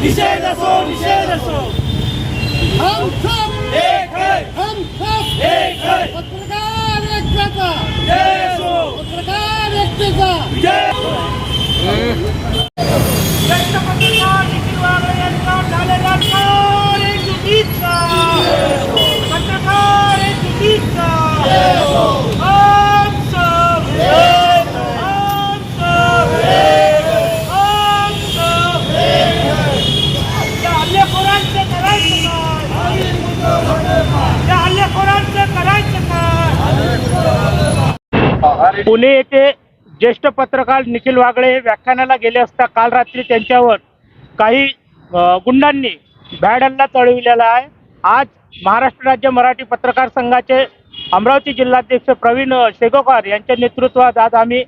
निषेध असो निषेध असो हम सब एक है हम सब एक है पत्रकार पुणे येथे ज्येष्ठ पत्रकार निखिल वागळे व्याख्यानाला गेले असता काल रात्री त्यांच्यावर काही गुंडांनी भॅड चढविलेला आहे. आज महाराष्ट्र राज्य मराठी पत्रकार संघाचे अमरावती जिल्हाध्यक्ष प्रवीण शेगोकार यांच्या नेतृत्वात आज आम्ही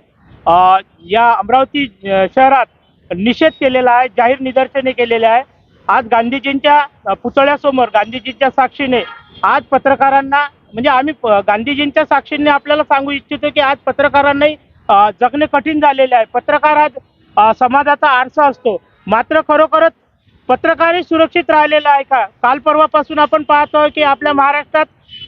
या अमरावती शहरात निषेध केलेला आहे जाहीर निदर्शने केलेले आहे. आज गांधीजींच्या पुतळ्यासमोर गांधीजींच्या साक्षीने आज पत्रकारांना म्हणजे आम्ही गांधीजींच्या साक्षीने आपल्याला सांगू इच्छितो की आज पत्रकारांनाही जगणे कठीण झालेले आहे. पत्रकार आज समाजाचा आरसा असतो. मात्र खरोखरच पत्रकारही सुरक्षित राहिलेला आहे का? काल परवापासून आपण पाहतोय की आपल्या महाराष्ट्रात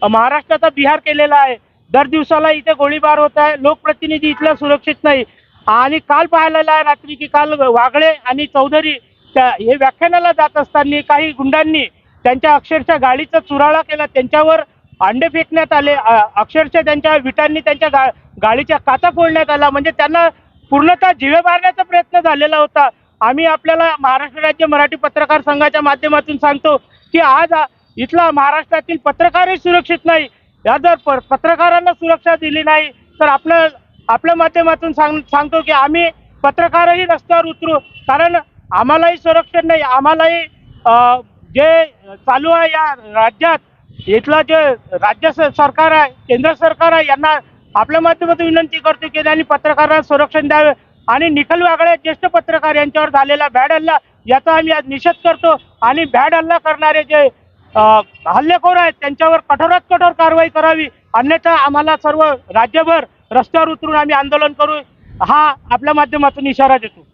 महाराष्ट्राचा बिहार केलेला आहे. दर दिवसाला इथे गोळीबार होत आहे. लोकप्रतिनिधी इथल्या सुरक्षित नाही. आणि काल पाहिलेला आहे रात्री की काल वागळे आणि चौधरी त्या हे व्याख्यानाला जात असताना काही गुंडांनी त्यांच्या अक्षरशः गाडीचा चुराळा केला. त्यांच्यावर अंडे फेकण्यात आले. अक्षरशः त्यांच्या विटांनी त्यांच्या गा गाडीच्या काचा फोडण्यात आला. म्हणजे त्यांना पूर्णतः जिवे मारण्याचा प्रयत्न झालेला होता. आम्ही आपल्याला महाराष्ट्र राज्य मराठी पत्रकार संघाच्या माध्यमातून सांगतो की आज इथला महाराष्ट्रातील पत्रकारही सुरक्षित नाही. या जर प- पत्रकारांना सुरक्षा दिली नाही तर आपलं आपल्या माध्यमातून सांग सांगतो की आम्ही पत्रकारही रस्त्यावर उतरू. कारण आम्हालाही संरक्षण नाही. आम्हालाही जे चालू आहे या राज्यात इथलं जे राज्य सरकार आहे केंद्र सरकार आहे यांना आपल्या माध्यमातून विनंती करतो की त्यांनी पत्रकारांना संरक्षण द्यावे. आणि निखल वागळे ज्येष्ठ पत्रकार यांच्यावर झालेला भॅड हल्ला याचा आम्ही आज निषेध करतो. आणि भॅड हल्ला करणारे जे हल्लेखोर आहेत त्यांच्यावर कठोरात कठोर कारवाई करावी. अन्यथा आम्हाला सर्व राज्यभर रस्त्यावर उतरून आम्ही आंदोलन करू. हा आपल्या माध्यमातून इशारा देतो.